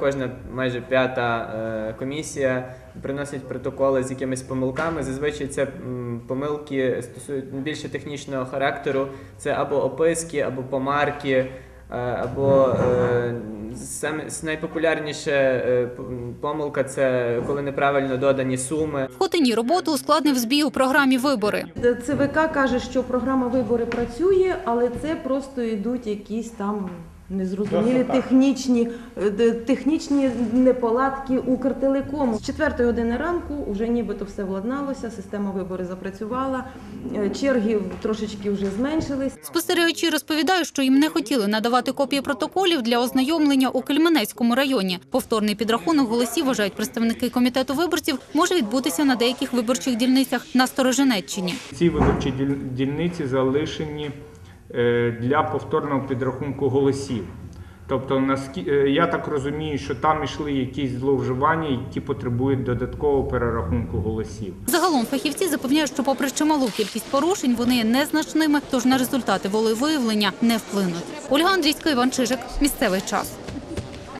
Кожна майже п'ята е, комісія приносить протоколи з якимись помилками. Зазвичай це помилки стосують більше технічного характеру. Це або описки, або помарки, е, або е, саме найпопулярніше помилка це коли неправильно додані суми. Хотині роботу ускладнив збій у програмі вибори. ЦВК каже, що програма вибори працює, але це просто йдуть якісь там незрозумілі технічні, е, технічні неполадки Укртелекому. З 4 години ранку вже нібито все владналося, система вибори запрацювала, е, черги трошечки вже зменшились. Спостерігачі розповідають, що їм не хотіли надавати копії протоколів для ознайомлення у Кельменецькому районі. Повторний підрахунок голосів, вважають представники комітету виборців, може відбутися на деяких виборчих дільницях на Сторожинеччині. Ці виборчі діль- дільниці залишені для повторного підрахунку голосів. Тобто, е, я так розумію, що там йшли якісь зловживання, які потребують додаткового перерахунку голосів. Загалом фахівці запевняють, що попри чималу кількість порушень, вони є незначними, тож на результати волевиявлення не вплинуть. Ольга Андрійська, Іван Чижик. Місцевий час.